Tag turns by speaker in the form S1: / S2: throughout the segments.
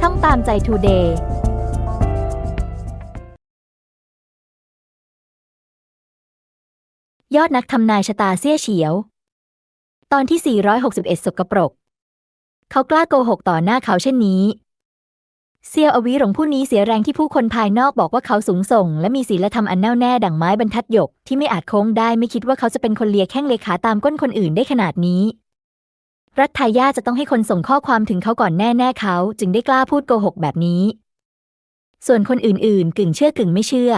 S1: ช่องตามใจทูเดย์ยอดนักทำนายชะตาเสี้ยเฉียว ตอนที่ 461 สกปรก เขากล้าโกหกต่อหน้าเขาเช่นนี้ เซียวอวีหลงผู้นี้เสียแรงที่ผู้คนภายนอกบอกว่าเขาสูงส่ง และมีศีลธรรมอันแน่วแน่ดั่งไม้บรรทัดหยกที่ไม่อาจโค้งได้ไม่คิดว่าเขาจะเป็นคนเลียแข้งเลขาตามก้นคนอื่นได้ขนาดนี้ รัฐทายาจะต้องให้คนส่งข้อความถึงเขาก่อนแน่ๆเขาจึงได้กล้าพูดโกหกแบบนี้ ส่วนคนอื่นๆ กึ่งเชื่อกึ่งไม่เชื่อ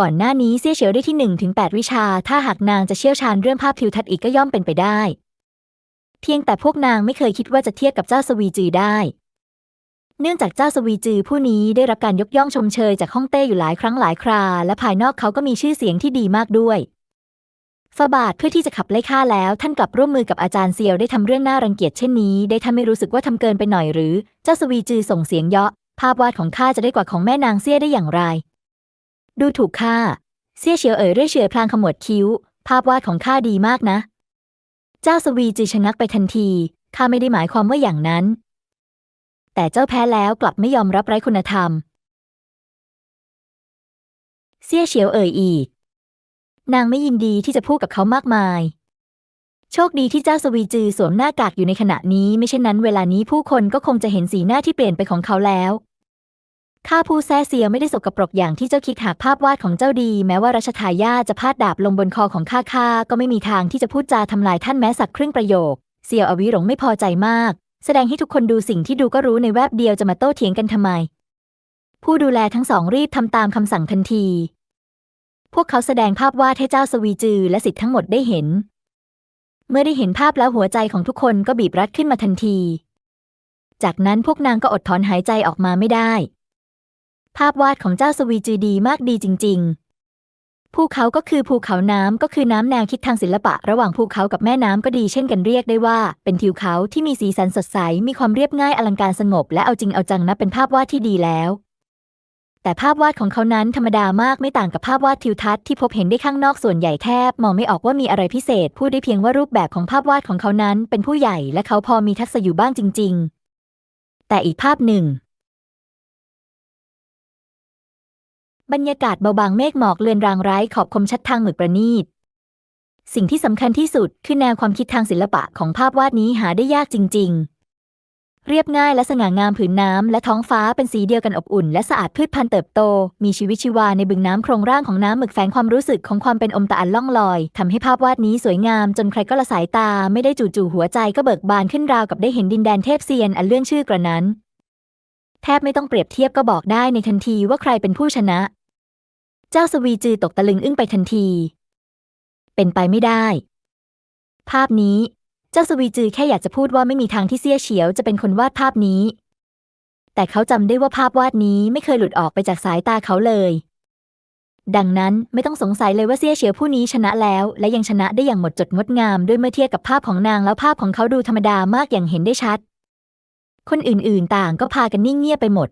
S1: ก่อนหน้านี้เซี่ยเฉียวได้ที่1ถึง8วิชา ถ้าหากนางจะเชี่ยวชาญเรื่องภาพทิวทัศน์อีกก็ย่อมเป็นไปได้ เพียงแต่พวกนางไม่เคยคิดว่าจะเทียบกับเจ้าสวีจือได้ เนื่องจากเจ้าสวีจือผู้นี้ได้รับการยกย่องชมเชยจากฮ่องเต้อยู่หลายครั้งหลายครา และภายนอกเขาก็มีชื่อเสียงที่ดีมากด้วย ฟาบาทเพื่อที่จะขับไล่ข้าแล้ว ท่านกลับร่วมมือกับอาจารย์เซียวได้ทำเรื่องน่ารังเกียจเช่นนี้ ได้ท่านไม่รู้สึกว่าทำเกินไปหน่อยหรือ เจ้าสวีจือส่งเสียงเยาะ ภาพวาดของข้าจะได้กว่าของแม่นางเซี่ยได้อย่างไร ดูถูกข้าเซี่ยเฉียวเอ๋ยเรื่อยเฉยพลางขมวดคิ้ว ภาพวาดของข้าดีมากนะ เจ้าสวีจือชะงักไปทันทีข้าไม่ได้หมายความว่าอย่างนั้น แต่เจ้าแพ้แล้วกลับไม่ยอมรับไร้คุณธรรม เซี่ยเฉียวเอ่ยอีก นางไม่ยินดีที่จะพูดกับเขามากมาย โชคดีที่เจ้าสวีจือสวมหน้ากากอยู่ในขณะนี้ไม่เช่นนั้นเวลานี้ผู้คนก็คงจะเห็นสีหน้าที่เปลี่ยนไปของเขาแล้วข้าผู้แซ่เซียวไม่ได้สกปรกอย่างที่เจ้าคิดหากภาพวาดของเจ้าดี แม้ว่ารัชทายาทจะพาดดาบลงบนคอของข้าข้าก็ไม่มีทางที่จะพูดจาทำลายท่านแม้สักครึ่งประโยค เซียวอวิหลงไม่พอใจมาก แสดงให้ทุกคนดูสิ่งที่ดูก็รู้ในแวบเดียวจะมาโต้เถียงกันทำไม ผู้ดูแลทั้งสองรีบทำตามคำสั่งทันที พวกเขาแสดงภาพวาดให้เจ้าสวีจือและสิทธิ์ทั้งหมดได้เห็น เมื่อได้เห็นภาพแล้วหัวใจของทุกคนก็บีบรัดขึ้นมาทันที จากนั้นพวกนางก็อดถอนหายใจออกมาไม่ได้ ภาพวาดของเจ้าสวีจือดีมากดีจริง ๆ ภูเขาก็คือภูเขาน้ำก็คือน้ำแนวคิดทางศิลปะ ระหว่างภูเขากับแม่น้ำก็ดีเช่นกันเรียกได้ว่า เป็นทิวเขาที่มีสีสันสดใส มีความเรียบง่ายอลังการสงบ และเอาจริงเอาจังนับเป็นภาพวาดที่ดีแล้ว แต่ภาพวาดของเขานั้นธรรมดามากไม่ต่างกับภาพวาดทิวทัศน์ที่พบเห็นได้ข้างนอกส่วนใหญ่แทบ มองไม่ออกว่ามีอะไรพิเศษ พูดได้เพียงว่ารูปแบบของภาพวาดของเขานั้นเป็นผู้ใหญ่และเขาพอมีทักษะอยู่บ้างจริง ๆ แต่อีกภาพหนึ่ง บรรยากาศเบาบางเมฆหมอกเลือนรางไร้ขอบคมชัดทางหมึกประณีตสิ่งที่สำคัญที่สุดคือแนวความคิดทางศิลปะของภาพวาดนี้หาได้ยากจริง ๆ เรียบง่ายและสง่างามผืนน้ำและท้องฟ้าเป็นสีเดียวกันอบอุ่นและสะอาดพืชพันธุ์เติบโต มีชีวิตชีวาในบึงน้ำโครงร่างของน้ำหมึกแฝงความรู้สึกของความเป็นอมตะอันล่องลอยทำให้ภาพวาดนี้สวยงามจนใครก็ละสายตาไม่ได้จู่ๆหัวใจก็เบิกบานขึ้นราวกับได้เห็นดินแดนเทพเซียนอันเลื่อนชื่อกระนั้น แทบไม่ต้องเปรียบเทียบก็บอกได้ในทันทีว่าใครเป็นผู้ชนะ เจ้าสวีจือตกตะลึงอึ้งไปทันที เป็นไปไม่ได้ ภาพนี้ จ้าสวีจือแค่อยากจะพูดว่าไม่มีทางที่เซี่ยเฉียวจะเป็นคนวาดภาพนี้ แต่เขาจำได้ว่าภาพวาดนี้ไม่เคยหลุดออกไปจากสายตาเขาเลย ดังนั้นไม่ต้องสงสัยเลยว่าเซี่ยเฉียวผู้นี้ชนะแล้ว และยังชนะได้อย่างหมดจดงดงามด้วยเมื่อเทียบกับภาพของนางแล้วภาพของเขาดูธรรมดามากอย่างเห็นได้ชัด คนอื่นๆ ต่างก็พากันนิ่งเงียบไปหมด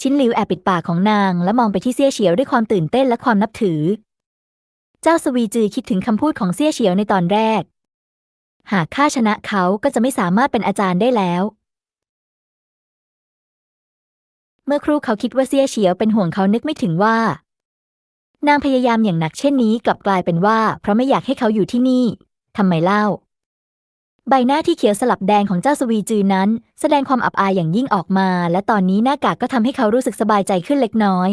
S1: ชิ้นหลิวแอบปิดปากของนางและมองไปที่เซี่ยเฉียวด้วยความตื่นเต้นและความนับถือ เจ้าสวีจือคิดถึงคำพูดของเซี่ยเฉียวในตอนแรก หากข้าชนะเขาก็จะไม่สามารถเป็นอาจารย์ได้แล้ว เมื่อครูเขาคิดว่าเซี่ยเฉียวเป็นห่วงเขานึกไม่ถึงว่า นางพยายามอย่างหนักเช่นนี้กลับกลายเป็นว่า เพราะไม่อยากให้เขาอยู่ที่นี่ทำไมเล่า ใบหน้าที่เขียวสลับแดงของเจ้าสวีจือนั้น แสดงความอับอายอย่างยิ่งออกมา และตอนนี้หน้ากากก็ทำให้เขารู้สึกสบายใจขึ้นเล็กน้อย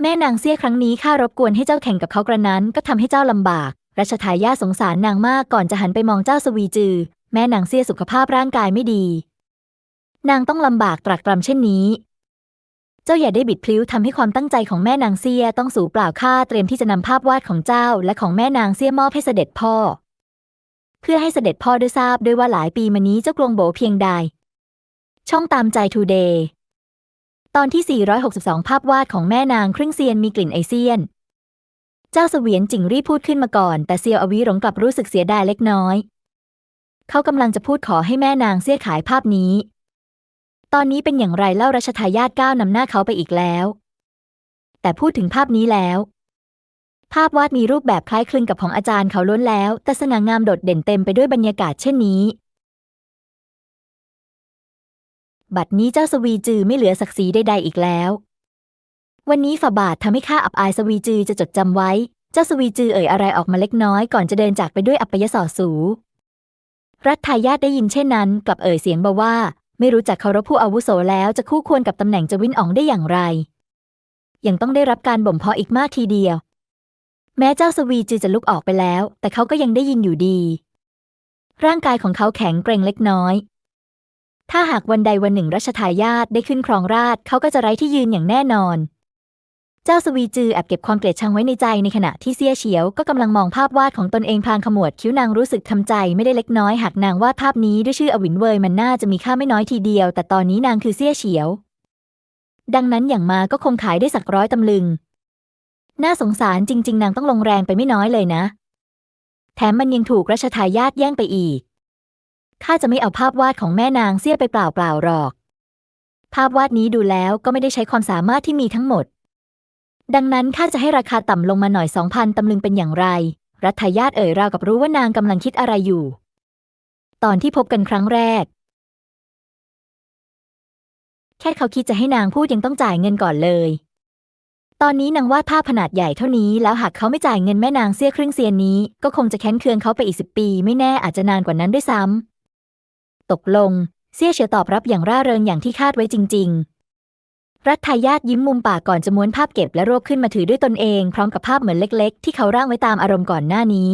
S1: แม่นางเสี้ยครั้งนี้ข้ารบกวนให้เจ้าแข่งกับเขากระนั้นก็ทำให้เจ้าลำบาก รัชทายาสงสารนางมากก่อนจะหันไปมองเจ้าสวีจือ แม่นางเสียสุขภาพร่างกายไม่ดี นางต้องลำบากตรากตรำเช่นนี้ เจ้าอย่าได้บิดพลิ้วทำให้ความตั้งใจของแม่นางเสียต้องสูญเปล่าค่าเตรียมที่จะนำภาพวาดของเจ้าและของแม่นางเสียมอบให้เสด็จพ่อ เพื่อให้เสด็จพ่อได้ทราบด้วยว่าหลายปีมานี้เจ้ากลวงโบเพียงใด ช่องตามใจทูเดย์ตอนที่ 462 ภาพวาดของแม่นางครึ่งเซียนมีกลิ่นไอเซียน จ้าเสวียนจิงรีบพูดขึ้นมาก่อน แต่เซียวอวีหลงกลับรู้สึกเสียดายเล็กน้อย เขากำลังจะพูดขอให้แม่นางเสียขายภาพนี้ ตอนนี้เป็นอย่างไรเล่ารัชทายาทก้าวนำหน้าเขาไปอีกแล้ว แต่พูดถึงภาพนี้แล้ว ภาพวาดมีรูปแบบคล้ายคลึงกับของอาจารย์เขาล้วนแล้ว แต่สง่างามโดดเด่นเต็มไปด้วยบรรยากาศเช่นนี้ บัดนี้เจ้าสวีจือไม่เหลือศักดิ์ศรีใดๆอีกแล้ว วันนี้ฝ่าบาททำให้ข้าอับอายสวีจือจะจดจำไว้ เจ้าสวีจือเอ่ยอะไรออกมาเล็กน้อยก่อนจะเดินจากไปด้วยอัปยศสู รัฐทายาทได้ยินเช่นนั้น กลับเอ่ยเสียงเบาว่า ไม่รู้จักเคารพผู้อาวุโสแล้วจะคู่ควรกับตำแหน่งจวินอ๋องได้อย่างไร ยังต้องได้รับการบ่มเพาะอีกมากทีเดียว แม้เจ้าสวีจือจะลุกออกไปแล้ว แต่เขาก็ยังได้ยินอยู่ดี ร่างกายของเขาแข็งเกร็งเล็กน้อยถ้าหากวันใดวันหนึ่งรัชทายาทได้ขึ้นครองราชเขาก็จะไร้ที่ยืนอย่างแน่นอน เจ้าสวีจือแอบเก็บความเกลียดชังไว้ในใจในขณะที่เซี่ยเฉียวก็กำลังมองภาพวาดของตนเองพลางขมวดคิ้วนางรู้สึกทำใจไม่ได้เล็กน้อยหากนางวาดภาพนี้ด้วยชื่ออวินเวยมันน่าจะมีค่าไม่น้อยทีเดียว แต่ตอนนี้นางคือเซี่ยเฉียว ดังนั้นอย่างมาก็คงขายได้สักร้อยตำลึง น่าสงสารจริง ๆ นางต้องลงแรงไปไม่น้อยเลยนะ แถมมันยังถูกรัชทายาทแย่งไปอีกข้าจะไม่เอาภาพวาดของแม่นางเสียไปเปล่าๆหรอก ภาพวาดนี้ดูแล้วก็ไม่ได้ใช้ความสามารถที่มีทั้งหมด ดังนั้นข้าจะให้ราคาต่ำลงมาหน่อยสองพันตำลึงเป็นอย่างไร รัฐายาทเอ่ยราวกับรู้ว่านางกำลังคิดอะไรอยู่ ตอนที่พบกันครั้งแรก แค่เขาคิดจะให้นางพูดยังต้องจ่ายเงินก่อนเลย ตอนนี้นางวาดภาพขนาดใหญ่เท่านี้แล้วหากเขาไม่จ่ายเงินแม่นางเสี้ยครึ่งเซียนนี้ ก็คงจะแค้นเคืองเขาไปอีกสิบปี ไม่แน่อาจจะนานกว่านั้นด้วยซ้ำตกลงเซี่ยเฉียวตอบรับอย่างร่าเริงอย่างที่คาดไว้จริง ๆ รัฐทายาทยิ้มมุมปากก่อนจะม้วนภาพเก็บและรวบขึ้นมาถือด้วยตนเอง พร้อมกับภาพเหมือนเล็กๆ ที่เขาร่างไว้ตามอารมณ์ก่อนหน้านี้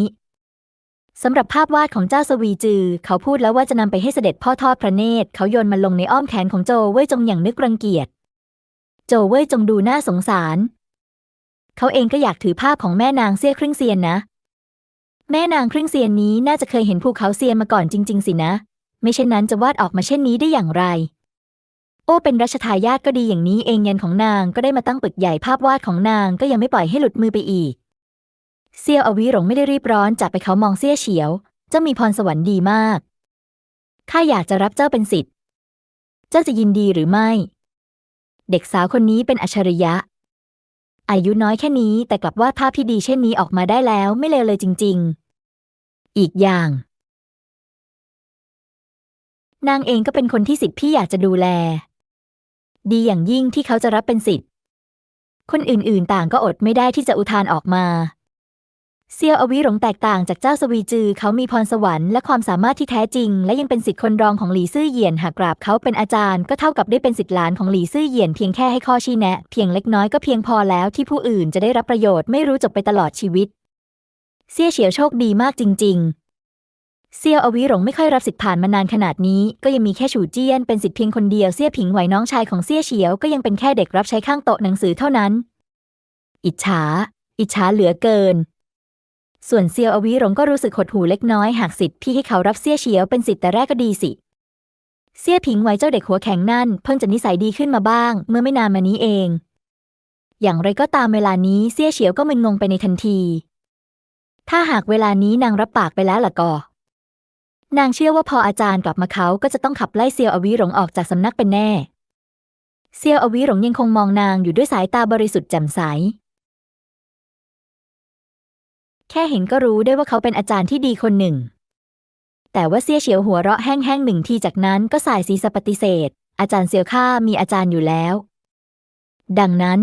S1: สำหรับภาพวาดของเจ้าสวีจือ เขาพูดแล้วว่าจะนำไปให้เสด็จพ่อทอดพระเนตร เขาโยนมันลงในอ้อมแขนของโจเว่ยจงอย่างนึกรังเกียจ โจเว่ยจงดูน่าสงสาร เขาเองก็อยากถือภาพของแม่นางเสี้ยครึ่งเซียนนะ แม่นางครึ่งเซียนนี้น่าจะเคยเห็นภูเขาเซียนมาก่อนจริง ๆ สินะ ไม่เช่นนั้นจะวาดออกมาเช่นนี้ได้อย่างไร โอ้เป็นรัชทายาทก็ดีอย่างนี้เองเงินของนางก็ได้มาตั้งปึกใหญ่ภาพวาดของนางก็ยังไม่ปล่อยให้หลุดมือไปอีก เซียวอวิหลงไม่ได้รีบร้อนจากไปเขามองเซี่ยเฉียว เจ้ามีพรสวรรค์ดีมากข้าอยากจะรับเจ้าเป็นสิทธิ์ เจ้าจะยินดีหรือไม่ เด็กสาวคนนี้เป็นอัจฉริยะ อายุน้อยแค่นี้แต่กลับวาดภาพที่ดีเช่นนี้ออกมาได้แล้วไม่เลวเลยจริง ๆ อีกอย่าง นางเองก็เป็นคนที่สิทธิ์พี่อยากจะดูแล ดีอย่างยิ่งที่เขาจะรับเป็นสิทธิ์ คนอื่นๆ ต่างก็อดไม่ได้ที่จะอุทานออกมาเซียวอวิหลงแตกต่างจากเจ้าสวีจือ เขามีพรสวรรค์และความสามารถที่แท้จริง และยังเป็นสิทธิ์คนรองของหลี่ซื่อเหยียนหากกราบเขาเป็นอาจารย์ก็เท่ากับได้เป็นสิทธิ์หลานของหลี่ซื่อเหยียนเพียงแค่ให้ข้อชี้แนะ เพียงเล็กน้อยก็เพียงพอแล้วที่ผู้อื่นจะได้รับประโยชน์ไม่รู้จบไปตลอดชีวิต เซี่ยเฉียวโชคดีมากจริง ๆ เซียวอวิหลงไม่ค่อยรับสิทธิ์ผ่านมานานขนาดนี้ ก็ยังมีแค่ฉูเจี้ยนเป็นสิทธิ์เพียงคนเดียวเซี่ยผิงไหวน้องชายของเซี่ยเฉียวก็ยังเป็นแค่เด็กรับใช้ข้างโต๊ะหนังสือเท่านั้น อิจฉา อิจฉาเหลือเกิน ส่วนเซียวอวิหลงก็รู้สึกหดหู่เล็กน้อยหากสิทธิ์พี่ให้เขารับเซี่ยเฉียวเป็นสิทธิ์แต่แรกก็ดีสิเซี่ยผิงไหวเจ้าเด็กหัวแข็งนั่นเพิ่งจะนิสัยดีขึ้นมาบ้าง เมื่อไม่นานมานี้เอง อย่างไรก็ตามเวลานี้เซี่ยเฉียวก็มึนงงไปในทันที ถ้าหากเวลานี้นางรับปากไปแล้วล่ะก็ นางเชื่อว่าพออาจารย์กลับมาเขาก็จะต้องขับไล่เซียวอวิหลงออกจากสำนักเป็นแน่ เซียวอวิหลงยังคงมองนางอยู่ด้วยสายตาบริสุทธิ์แจ่มใส แค่เห็นก็รู้ได้ว่าเขาเป็นอาจารย์ที่ดีคนหนึ่ง แต่ว่าเซียเฉียวหัวเราะแห้งๆหนึ่งทีจากนั้นก็สายศีรษะปฏิเสธ อาจารย์เซียวข้ามีอาจารย์อยู่แล้ว ดังนั้น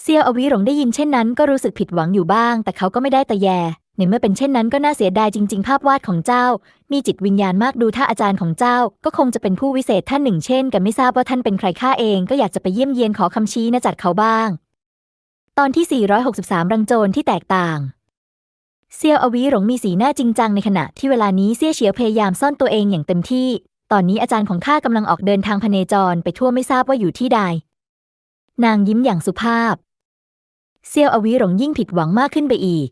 S1: เซียวอวิหลงได้ยินเช่นนั้นก็รู้สึกผิดหวังอยู่บ้าง แต่เขาก็ไม่ได้ตะแย ในเมื่อเป็นเช่นนั้นก็น่าเสียดายจริง ๆ ภาพวาดของเจ้า มีจิตวิญญาณมากดูถ้าอาจารย์ของเจ้า ก็คงจะเป็นผู้วิเศษท่านหนึ่งเช่น กันไม่ทราบว่าท่านเป็นใครข้าเองก็อยากจะไปเยี่ยมเยียนขอคำชี้นะจากเขาบ้าง ตอนที่ 463 รังโจรที่แตกต่างเซียวอวีหลงมีสีหน้าจริงจังในขณะที่เวลานี้เซี่ยเฉียวพยายามซ่อนตัวเองอย่างเต็มที่ ตอนนี้อาจารย์ของข้ากำลังออกเดินทางพเนจรไปทั่วไม่ทราบว่าอยู่ที่ใด นางยิ้มอย่างสุภาพ เซียวอวีหลงยิ่งผิดหวังมากขึ้นไปอีก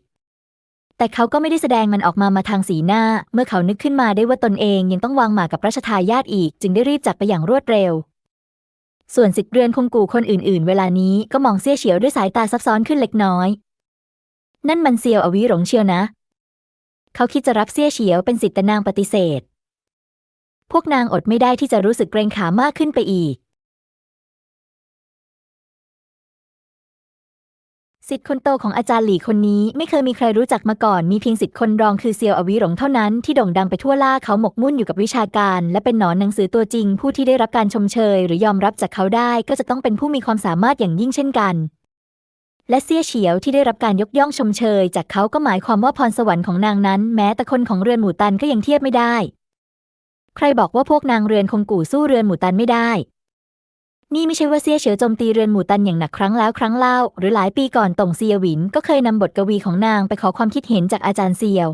S1: แต่เขาก็ไม่ได้แสดงมันออกมามาทางสีหน้า เมื่อเขานึกขึ้นมาได้ว่าตนเองยังต้องวางหมากกับรัชทายาทอีก จึงได้รีบจัดไปอย่างรวดเร็ว ส่วนสิทธิ์เรือนคงกูคนอื่นๆ เวลานี้ก็มองเซี่ยเฉียวด้วยสายตาซับซ้อนขึ้นเล็กน้อย นั่นมันเซียวอวีหลงเชียวนะ เขาคิดจะรับเซี่ยเฉียวเป็นสิทธิ์นางปฏิเสธ พวกนางอดไม่ได้ที่จะรู้สึกเกรงขามากขึ้นไปอีก สิทธิ์คนโตของอาจารย์หลี่คนนี้ไม่เคยมีใครรู้จักมาก่อน มีเพียงสิทธิ์คนรองคือเซียวอวิหลงเท่านั้นที่โด่งดังไปทั่วล่าเขาหมกมุ่นอยู่กับวิชาการ และเป็นหนอนหนังสือตัวจริง ผู้ที่ได้รับการชมเชย หรือยอมรับจากเขาได้ก็จะต้องเป็นผู้มีความสามารถอย่างยิ่งเช่นกัน และเซี่ยเฉียวที่ได้รับการยกย่องชมเชย จากเขาก็หมายความว่าพรสวรรค์ของนางนั้น แม้แต่คนของเรือนหมู่ตันก็ยังเทียบไม่ได้ ใครบอกว่าพวกนางเรือนคงกู่สู้เรือนหมู่ตันไม่ได้ นี่ไม่ใช่ว่าเซี่ยเฉียวโจมตีเรือนหมู่ตันอย่างหนักครั้งแล้วครั้งเล่า หรือหลายปีก่อนตงเซียหวินก็เคยนำบทกวีของนางไปขอความคิดเห็นจากอาจารย์เซียว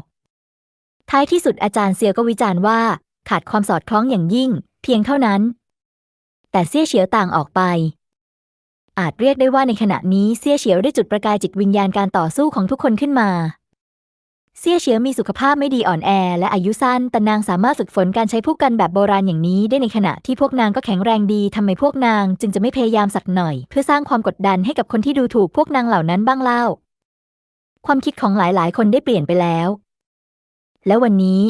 S1: ท้ายที่สุดอาจารย์เซียวก็วิจารณ์ว่า ขาดความสอดคล้องอย่างยิ่ง เพียงเท่านั้น แต่เซี่ยเฉียวต่างออกไป อาจเรียกได้ว่าในขณะนี้เซี่ยเฉียวได้จุดประกายจิตวิญญาณการต่อสู้ของทุกคนขึ้นมา เซี่ยเฉียวมีสุขภาพไม่ดีอ่อนแอ และอายุสั้น แต่นางสามารถฝึกฝนการใช้ผู้กันแบบโบราณอย่างนี้ได้ในขณะที่พวกนางก็แข็งแรงดีทำไมพวกนางจึงจะไม่พยายามสักหน่อย เพื่อสร้างความกดดันให้กับคนที่ดูถูกพวกนางเหล่านั้นบ้างเล่า ความคิดของหลายๆ คนได้เปลี่ยนไปแล้ว แล้ววันนี้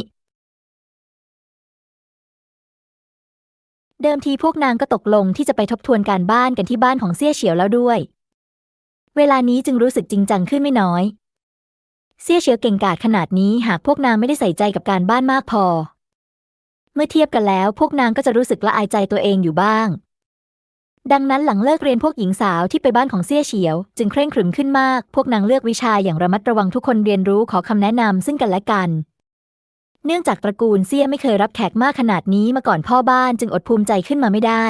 S1: เดิมทีพวกนางก็ตกลงที่จะไปทบทวนการบ้านกันที่บ้านของเซี่ยเฉียวแล้วด้วย เวลานี้จึงรู้สึกจริงจังขึ้นไม่น้อย เซี่ยเฉียวเก่งกาจขนาดนี้หากพวกนางไม่ได้ใส่ใจกับการบ้านมากพอ เมื่อเทียบกันแล้วพวกนางก็จะรู้สึกละอายใจตัวเองอยู่บ้าง ดังนั้นหลังเลิกเรียนพวกหญิงสาวที่ไปบ้านของเซี่ยเฉียว จึงเคร่งขรึมขึ้นมาก พวกนางเลือกวิชาอย่างระมัดระวังทุกคนเรียนรู้ขอคำแนะนำซึ่งกันและกัน เนื่องจากตระกูลเซี่ยไม่เคยรับแขกมากขนาดนี้มาก่อนพ่อบ้านจึงอดภูมิใจขึ้นมาไม่ได้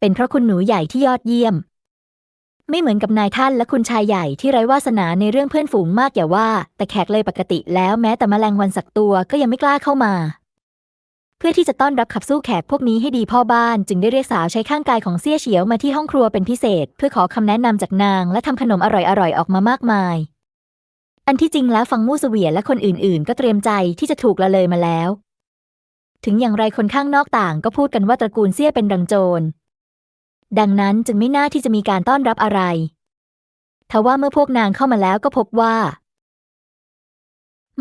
S1: เป็นเพราะคุณหนูใหญ่ที่ยอดเยี่ยม ไม่เหมือนกับนายท่านและคุณชายใหญ่ที่ไร้วาสนาในเรื่องเพื่อนฝูงมากอย่าว่า แต่แขกเลยปกติแล้วแม้แต่แมลงวันสักตัวก็ยังไม่กล้าเข้ามา เพื่อที่จะต้อนรับขับสู้แขกพวกนี้ให้ดีพ่อบ้านจึงได้เรียกสาวใช้ข้างกายของเซี่ยเฉียวมาที่ห้องครัวเป็นพิเศษ เพื่อขอคำแนะนำจากนางและทำขนมอร่อยๆออกมามากมาย อันที่จริงแล้วฟังมู่เสวียและคนอื่นๆ ก็เตรียมใจที่จะถูกละเลยมาแล้ว ถึงอย่างไรคนข้างนอกต่างก็พูดกันว่าตระกูลเซี่ยเป็นรังโจร ดังนั้นจึงไม่น่าที่จะมีการต้อนรับอะไร ทว่าเมื่อพวกนางเข้ามาแล้วก็พบว่า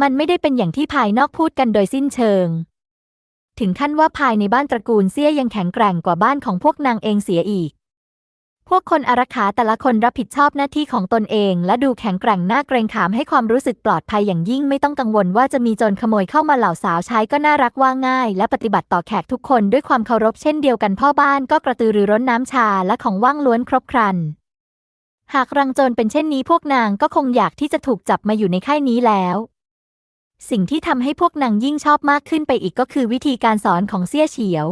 S1: มันไม่ได้เป็นอย่างที่ภายนอกพูดกันโดยสิ้นเชิง ถึงขั้นว่าภายในบ้านตระกูลเซี่ยยังแข็งแกร่งกว่าบ้านของพวกนางเองเสียอีก วกคนอารักขาแต่ละคนรับผิดชอบหน้าที่ของตนเอง และดูแข็งแกร่งน่าเกรงขามให้ความรู้สึกปลอดภัยอย่างยิ่งไม่ต้องกังวลว่าจะมีโจรขโมยเข้ามาเหล่าสาวใช้ก็น่ารักว่าง่าย และปฏิบัติต่อแขกทุกคนด้วยความเคารพเช่นเดียวกันพ่อบ้านก็กระตือรือร้นน้ำชาและของว่างล้วนครบครัน หากรังโจรเป็นเช่นนี้พวกนางก็คงอยากที่จะถูกจับมาอยู่ในค่ายนี้แล้วสิ่งที่ทำให้พวกนางยิ่งชอบมากขึ้นไปอีกก็คือวิธีการสอนของเซี่ยเฉียว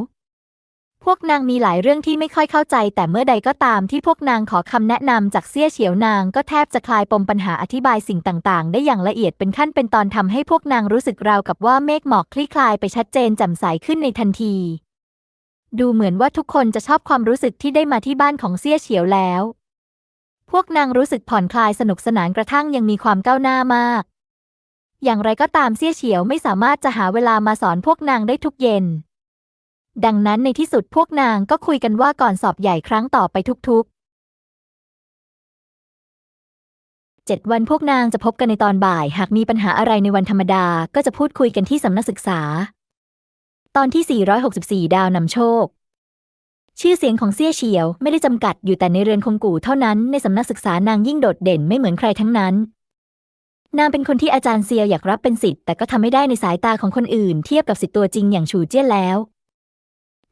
S1: พวกนางมีหลายเรื่องที่ไม่ค่อยเข้าใจ แต่เมื่อใดก็ตามที่พวกนางขอคำแนะนำจากเซี่ยเฉียวนางก็แทบจะคลายปมปัญหาอธิบายสิ่งต่างๆ ได้อย่างละเอียดเป็นขั้นเป็นตอนทำให้พวกนางรู้สึกราวกับว่าเมฆหมอกคลี่คลายไปชัดเจนแจ่มใสขึ้นในทันที ดูเหมือนว่าทุกคนจะชอบความรู้สึกที่ได้มาที่บ้านของเซี่ยเฉียวแล้ว พวกนางรู้สึกผ่อนคลายสนุกสนานกระทั่งยังมีความก้าวหน้ามาก อย่างไรก็ตามเซี่ยเฉียวไม่สามารถจะหาเวลามาสอนพวกนางได้ทุกเย็น ดังนั้นในที่สุดพวกนางก็คุยกันว่าก่อนสอบใหญ่ครั้งต่อไปทุกๆเจ็ดวันพวกนางจะพบกันในตอนบ่าย หากมีปัญหาอะไรในวันธรรมดาก็จะพูดคุยกันที่สำนักศึกษา ตอนที่ 464 ดาวนำโชค ชื่อเสียงของเซี่ยเฉียวไม่ได้จำกัดอยู่แต่ในเรือนคงกู่เท่านั้นในสำนักศึกษานางยิ่งโดดเด่นไม่เหมือนใครทั้งนั้นนางเป็นคนที่อาจารย์เซียวอยากรับเป็นสิทธิ์แต่ก็ทำไม่ได้ในสายตาของคนอื่นเทียบกับสิทธิ์ตัวจริงอย่างฉูเจี้ยนแล้ว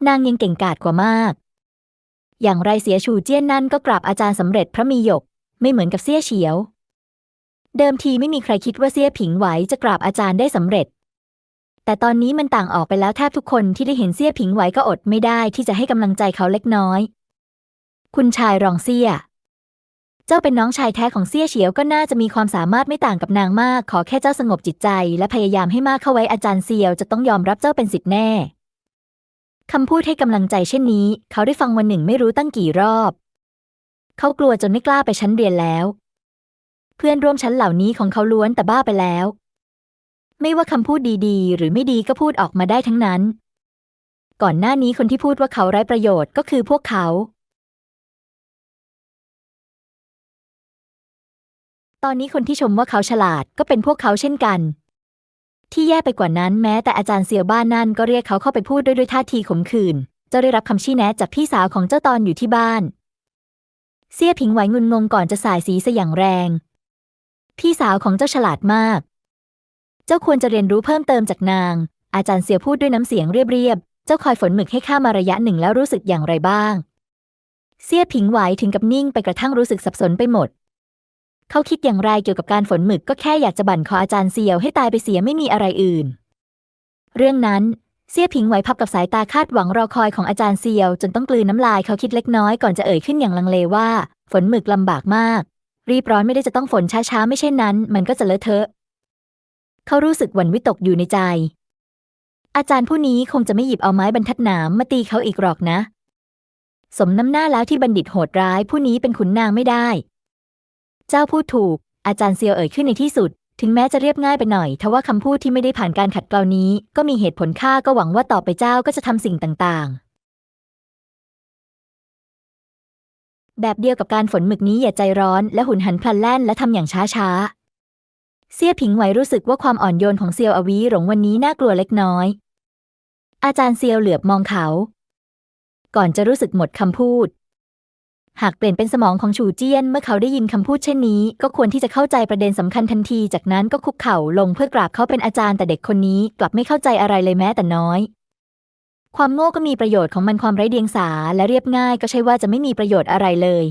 S1: นางยังเก่งกาจกว่ามาก อย่างไรเสียฉูเจี้ยนนั่นก็กราบอาจารย์สำเร็จพระมีหยก ไม่เหมือนกับเซี่ยเฉียว เดิมทีไม่มีใครคิดว่าเซี่ยผิงไหวจะกราบอาจารย์ได้สำเร็จ แต่ตอนนี้มันต่างออกไปแล้วแทบทุกคนที่ได้เห็นเซี่ยผิงไหวก็อดไม่ได้ที่จะให้กำลังใจเขาเล็กน้อย คุณชายรองเซี่ยเจ้าเป็นน้องชายแท้ของเซี่ยเฉียวก็น่าจะมีความสามารถไม่ต่างกับนางมาก ขอแค่เจ้าสงบจิตใจ และพยายามให้มากเข้าไว้อาจารย์เซียวจะต้องยอมรับเจ้าเป็นสิทธิ์แน่ คำพูดให้กำลังใจเช่นนี้ เขาได้ฟังวันหนึ่งไม่รู้ตั้งกี่รอบ เขากลัวจนไม่กล้าไปชั้นเรียนแล้ว เพื่อนร่วมชั้นเหล่านี้ของเขาล้วนแต่บ้าไปแล้ว ไม่ว่าคำพูดดีๆ หรือไม่ดีก็พูดออกมาได้ทั้งนั้น ก่อนหน้านี้คนที่พูดว่าเขาไร้ประโยชน์ก็คือพวกเขา ตอนนี้คนที่ชมว่าเขาฉลาดก็เป็นพวกเขาเช่นกัน ที่แย่ไปกว่านั้นแม้แต่อาจารย์เซียวบ้านนั่นก็เรียกเขาเข้าไปพูดด้วยด้วยท่าทีขมขื่นเจ้าได้รับคำชี้แนะจากพี่สาวของเจ้าตอนอยู่ที่บ้าน เสี่ยผิงไหวงุนงงก่อนจะสายสีสอย่างแรง พี่สาวของเจ้าฉลาดมาก เจ้าควรจะเรียนรู้เพิ่มเติมจากนาง อาจารย์เสี่ยวพูดด้วยน้ำเสียงเรียบๆ เจ้าคอยฝนหมึกให้ข้ามาระยะหนึ่งแล้วรู้สึกอย่างไรบ้าง เสี่ยผิงไหวถึงกับนิ่งไปกระทั่งรู้สึกสับสนไปหมด เขาคิดอย่างไรเกี่ยวกับการฝนหมึกก็แค่อยากจะบั่นคออาจารย์เซียวให้ตายไปเสียไม่มีอะไรอื่น เรื่องนั้นเสี่ยผิงไหวพับกับสายตาคาดหวังรอคอยของอาจารย์เซียว จนต้องกลืนน้ำลายเขาคิดเล็กน้อยก่อนจะเอ่ยขึ้นอย่างลังเลว่า ฝนหมึกลำบากมาก รีบร้อนไม่ได้จะต้องฝนช้าๆไม่เช่นนั้น มันก็จะเลอะเทอะ เขารู้สึกหวั่นวิตกอยู่ในใจ อาจารย์ผู้นี้คงจะไม่หยิบเอาไม้บรรทัดหนามมาตีเขาอีกหรอกนะ สมน้ำหน้าแล้วที่บัณฑิตโหดร้ายผู้นี้เป็นขุนนางไม่ได้ เจ้าพูดถูก อาจารย์เซียวเอ่ยขึ้นในที่สุด ถึงแม้จะเรียบง่ายไปหน่อยทว่าคำพูดที่ไม่ได้ผ่านการขัดเกลานี้ ก็มีเหตุผลค่าก็หวังว่าต่อไปเจ้าก็จะทำสิ่งต่างๆ แบบเดียวกับการฝนหมึกนี้อย่าใจร้อน และหุนหันพลันแล่นและทำอย่างช้าๆเสี่ยผิงไหวรู้สึกว่าความอ่อนโยนของเซียวอวีหลงวันนี้น่ากลัวเล็กน้อย อาจารย์เซียวเหลือบมองเขา ก่อนจะรู้สึกหมดคำพูด หากเปลี่ยนเป็นสมองของฉูเจี้ยนเมื่อเขาได้ยินคำพูดเช่นนี้ ก็ควรที่จะเข้าใจประเด็นสำคัญทันที จากนั้นก็คุกเข่าลงเพื่อกราบเขาเป็นอาจารย์แต่เด็กคนนี้กลับไม่เข้าใจอะไรเลยแม้แต่น้อย ความโง่ก็มีประโยชน์ของมันความไร้เดียงสาและเรียบง่ายก็ใช่ว่าจะไม่มีประโยชน์อะไรเลย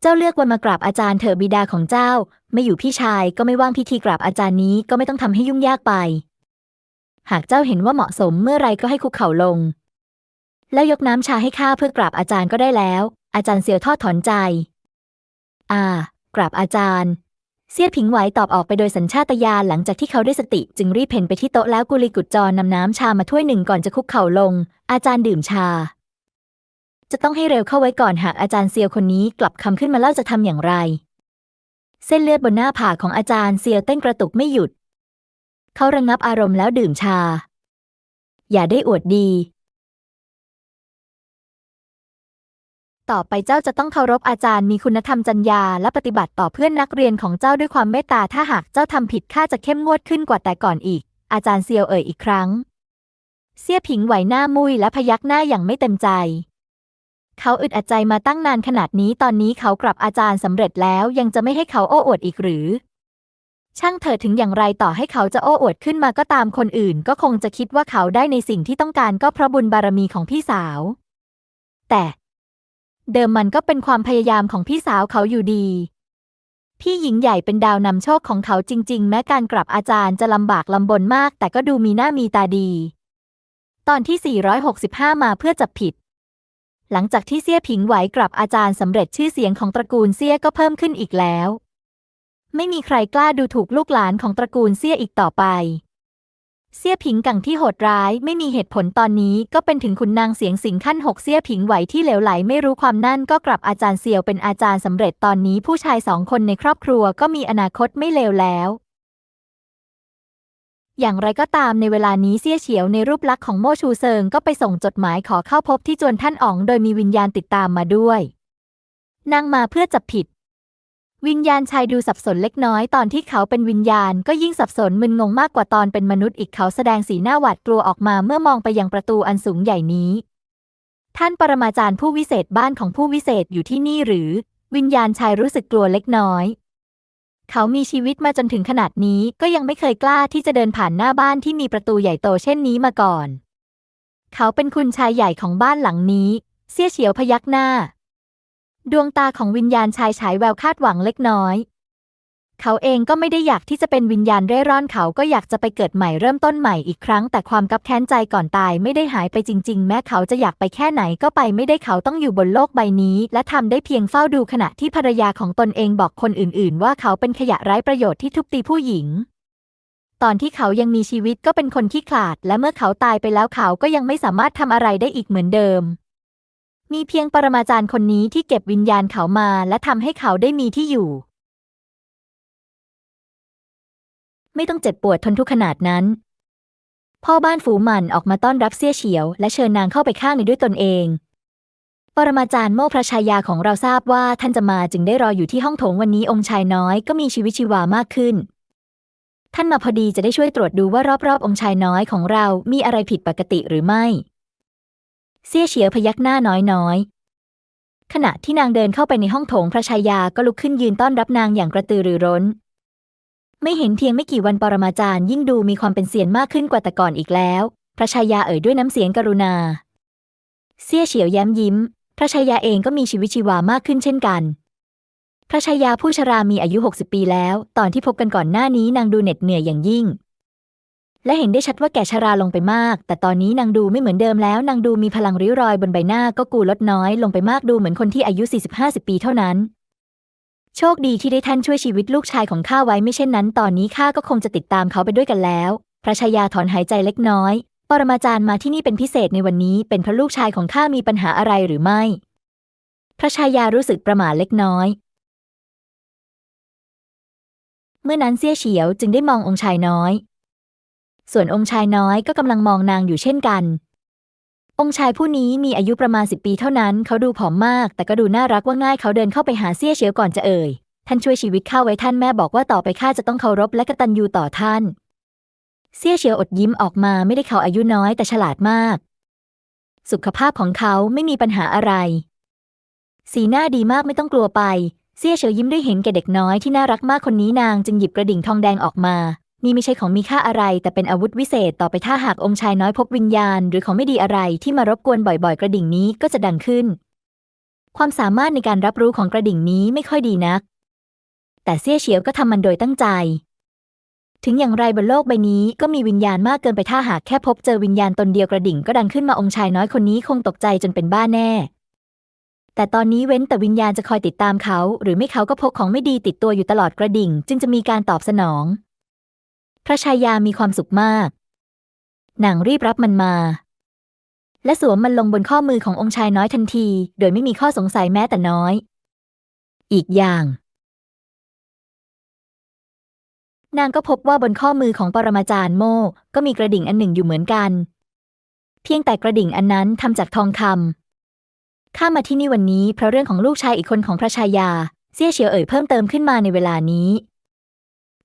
S1: เจ้าเลือกวันมากราบอาจารย์เถอะบิดาของเจ้า ไม่อยู่พี่ชายก็ไม่ว่างพิธีกราบอาจารย์นี้ก็ไม่ต้องทำให้ยุ่งยากไป หากเจ้าเห็นว่าเหมาะสมเมื่อไรก็ให้คุกเข่าลง แล้วยกน้ำชาให้ข้าเพื่อกราบอาจารย์ก็ได้แล้ว อาจารย์เสียวทอดถอนใจ อ่า กราบอาจารย์ เสียผิงไหวตอบออกไปโดยสัญชาตญาณหลังจากที่เขาได้สติ จึงรีบเพ่นไปที่โต๊ะแล้วกุลีกุจจรนำน้ำชามาถ้วยหนึ่งก่อนจะคุกเข่าลง อาจารย์ดื่มชา จะต้องให้เร็วเข้าไว้ก่อนหากอาจารย์เซียวคนนี้กลับคำขึ้นมาเล่าจะทำอย่างไร เส้นเลือดบนหน้าผากของอาจารย์เซียวเต้นกระตุกไม่หยุด เขาระงงับอารมณ์แล้วดื่มชา อย่าได้อวดดี ต่อไปเจ้าจะต้องเคารพอาจารย์มีคุณธรรมจรรยา และปฏิบัติต่อเพื่อนนักเรียนของเจ้าด้วยความเมตตาถ้าหากเจ้าทำผิดข้าจะเข้มงวดขึ้นกว่าแต่ก่อนอีก อาจารย์เซียวเอ่ยอีกครั้ง เสี่ยผิงไหวหน้ามุยและพยักหน้าอย่างไม่เต็มใจ เขาอึดอัดใจมาตั้งนานขนาดนี้ตอนนี้เขากลับอาจารย์สำเร็จแล้วยังจะไม่ให้เขาโอ้อวดอีกหรือ ช่างเถิดถึงอย่างไรต่อให้เขาจะโอ้อวดขึ้นมาก็ตามคนอื่น ก็คงจะคิดว่าเขาได้ในสิ่งที่ต้องการก็เพราะบุญบารมีของพี่สาว แต่ เดิมมันก็เป็นความพยายามของพี่สาวเขาอยู่ดี พี่หญิงใหญ่เป็นดาวนำโชคของเขาจริง ๆ แม้การกลับอาจารย์จะลำบากลำบนมาก แต่ก็ดูมีหน้ามีตาดี ตอนที่ 465 มาเพื่อจับผิด หลังจากที่เซี่ยผิงไหวกลับอาจารย์สำเร็จชื่อเสียงของตระกูลเซี่ยก็เพิ่มขึ้นอีกแล้ว ไม่มีใครกล้าดูถูกลูกหลานของตระกูลเซี่ยอีกต่อไป เซี่ยผิงกังที่โหดร้ายไม่มีเหตุผลตอนนี้ก็เป็นถึงขุนนางเสียงสิงขั้นหกเซี่ยผิงไหวที่เหลวไหลไม่รู้ความนั่นก็กลับอาจารย์เซียวเป็นอาจารย์สำเร็จตอนนี้ผู้ชายสองคนในครอบครัวก็มีอนาคตไม่เลวแล้ว อย่างไรก็ตามในเวลานี้เซี่ยเฉียวในรูปลักษณ์ของโมชูเซิงก็ไปส่งจดหมายขอเข้าพบที่จวนท่านอ๋องโดยมีวิญญาณติดตามมาด้วยนางมาเพื่อจับผิด วิญญาณชายดูสับสนเล็กน้อยตอนที่เขาเป็นวิญญาณก็ยิ่งสับสนมึนงงมากกว่าตอนเป็นมนุษย์อีกเขาแสดงสีหน้าหวาดกลัวออกมาเมื่อมองไปยังประตูอันสูงใหญ่นี้ ท่านปรมาจารย์ผู้วิเศษบ้านของผู้วิเศษอยู่ที่นี่หรือ วิญญาณชายรู้สึกกลัวเล็กน้อย เขามีชีวิตมาจนถึงขนาดนี้ก็ยังไม่เคยกล้าที่จะเดินผ่านหน้าบ้านที่มีประตูใหญ่โตเช่นนี้มาก่อน เขาเป็นคุณชายใหญ่ของบ้านหลังนี้ เสี่ยเฉียวพยักหน้า ดวงตาของวิญญาณชายฉายแววคาดหวังเล็กน้อย เขาเองก็ไม่ได้อยากที่จะเป็นวิญญาณเร่ร่อนเขาก็อยากจะไปเกิดใหม่เริ่มต้นใหม่อีกครั้ง แต่ความกับแค้นใจก่อนตายไม่ได้หายไปจริง ๆ แม้เขาจะอยากไปแค่ไหนก็ไปไม่ได้เขาต้องอยู่บนโลกใบนี้ และทำได้เพียงเฝ้าดูขณะที่ภรรยาของตนเองบอกคนอื่น ๆ ว่าเขาเป็นขยะไร้ประโยชน์ที่ทุบตีผู้หญิงตอนที่เขายังมีชีวิตก็เป็นคนขี้ขลาด และเมื่อเขาตายไปแล้วเขาก็ยังไม่สามารถทำอะไรได้อีกเหมือนเดิม มีเพียงปรมาจารย์คนนี้ที่เก็บวิญญาณเขามาและทำให้เขาได้มีที่อยู่ ไม่ต้องเจ็บปวดทนทุกข์ขนาดนั้น พ่อบ้านฝูหมันออกมาต้อนรับเสี่ยเฉียว และเชิญนางเข้าไปข้างในด้วยตนเอง ปรมาจารย์โม่พระชายาของเราทราบว่าท่านจะมาจึงได้รออยู่ที่ห้องโถงวันนี้องค์ชายน้อยก็มีชีวิตชีวามากขึ้น ท่านมาพอดีจะได้ช่วยตรวจดูว่ารอบๆ องค์ชายน้อยของเรามีอะไรผิดปกติหรือไม่ เสี่ยเฉียวพยักหน้าน้อยๆ ขณะที่นางเดินเข้าไปในห้องโถงพระชายาก็ลุกขึ้นยืนต้อนรับนางอย่างกระตือรือร้น ไม่เห็นเพียงไม่กี่วันปรมาจารย์ยิ่งดูมีความเป็นเสียนมากขึ้นกว่าแต่ก่อนอีกแล้ว พระชายาเอ่ยด้วยน้ำเสียงกรุณา เสี่ยเฉียวแย้มยิ้ม พระชายาเองก็มีชีวิตชีวามากขึ้นเช่นกัน พระชายาผู้ชรามีอายุ 60 ปีแล้ว ตอนที่พบกันก่อนหน้านี้นางดูเหน็ดเหนื่อยอย่างยิ่ง และเห็นได้ชัดว่าแก่ชราลงไปมาก แต่ตอนนี้นางดูไม่เหมือนเดิมแล้วนางดูมีพลังริ้วรอยบนใบหน้าก็กูลดน้อยลงไปมากดูเหมือนคนที่อายุ 40-50 ปีเท่านั้น โชคดีที่ได้ท่านช่วยชีวิตลูกชายของข้าไว้ไม่เช่นนั้น ตอนนี้ข้าก็คงจะติดตามเขาไปด้วยกันแล้ว พระชายาถอนหายใจเล็กน้อย ปรมาจารย์มาที่นี่เป็นพิเศษในวันนี้ เป็นเพราะลูกชายของข้ามีปัญหาอะไรหรือไม่ พระชายารู้สึกประหม่าเล็กน้อย เมื่อนั้นเสี่ยเฉียวจึงได้มององค์ชายน้อย ส่วนองค์ชายน้อยก็กำลังมองนางอยู่เช่นกัน องค์ชายผู้นี้มีอายุประมาณสิบปีเท่านั้น เขาดูผอมมาก แต่ก็ดูน่ารักว่าง่ายเขาเดินเข้าไปหาเสี่ยเฉียวก่อนจะเอ่ย ท่านช่วยชีวิตข้าไว้ท่านแม่บอกว่าต่อไปข้าจะต้องเคารพและกตัญญูต่อท่าน เสี่ยเฉียวอดยิ้มออกมาไม่ได้เขาอายุน้อยแต่ฉลาดมาก สุขภาพของเขาไม่มีปัญหาอะไร สีหน้าดีมากไม่ต้องกลัวไปเสี่ยเฉียวยิ้มด้วยเห็นแก่เด็กน้อยที่น่ารักมากคนนี้นางจึงหยิบกระดิ่งทองแดงออกมา นี่ไม่ใช่ของมีค่าอะไร แต่เป็นอาวุธวิเศษต่อไปถ้าหากองค์ชายน้อยพบวิญญาณ หรือของไม่ดีอะไรที่มารบกวนบ่อยๆ กระดิ่งนี้ก็จะดังขึ้น ความสามารถในการรับรู้ของกระดิ่งนี้ไม่ค่อยดีนัก แต่เสี่ยเฉียวก็ทำมันโดยตั้งใจ ถึงอย่างไรบนโลกใบนี้ก็มีวิญญาณมากเกินไปถ้าหากแค่พบเจอวิญญาณตนเดียวกระดิ่งก็ดังขึ้นมาองค์ชายน้อยคนนี้คงตกใจจนเป็นบ้าแน่แต่ตอนนี้เว้นแต่วิญญาณจะคอยติดตามเขา หรือไม่เขาก็พกของไม่ดีติดตัวอยู่ตลอดกระดิ่ง จึงจะมีการตอบสนอง พระชายามีความสุขมาก นางรีบรับมันมา และสวมมันลงบนข้อมือขององค์ชายน้อยทันที โดยไม่มีข้อสงสัยแม้แต่น้อย อีกอย่าง นางก็พบว่าบนข้อมือของปรมาจารย์โม่ก็มีกระดิ่งอันหนึ่งอยู่เหมือนกัน เพียงแต่กระดิ่งอันนั้นทำจากทองคำข้ามาที่นี่วันนี้เพราะเรื่องของลูกชายอีกคนของพระชายาเสี่ยเฉียวเอ่ยเพิ่มเติมขึ้นมาในเวลานี้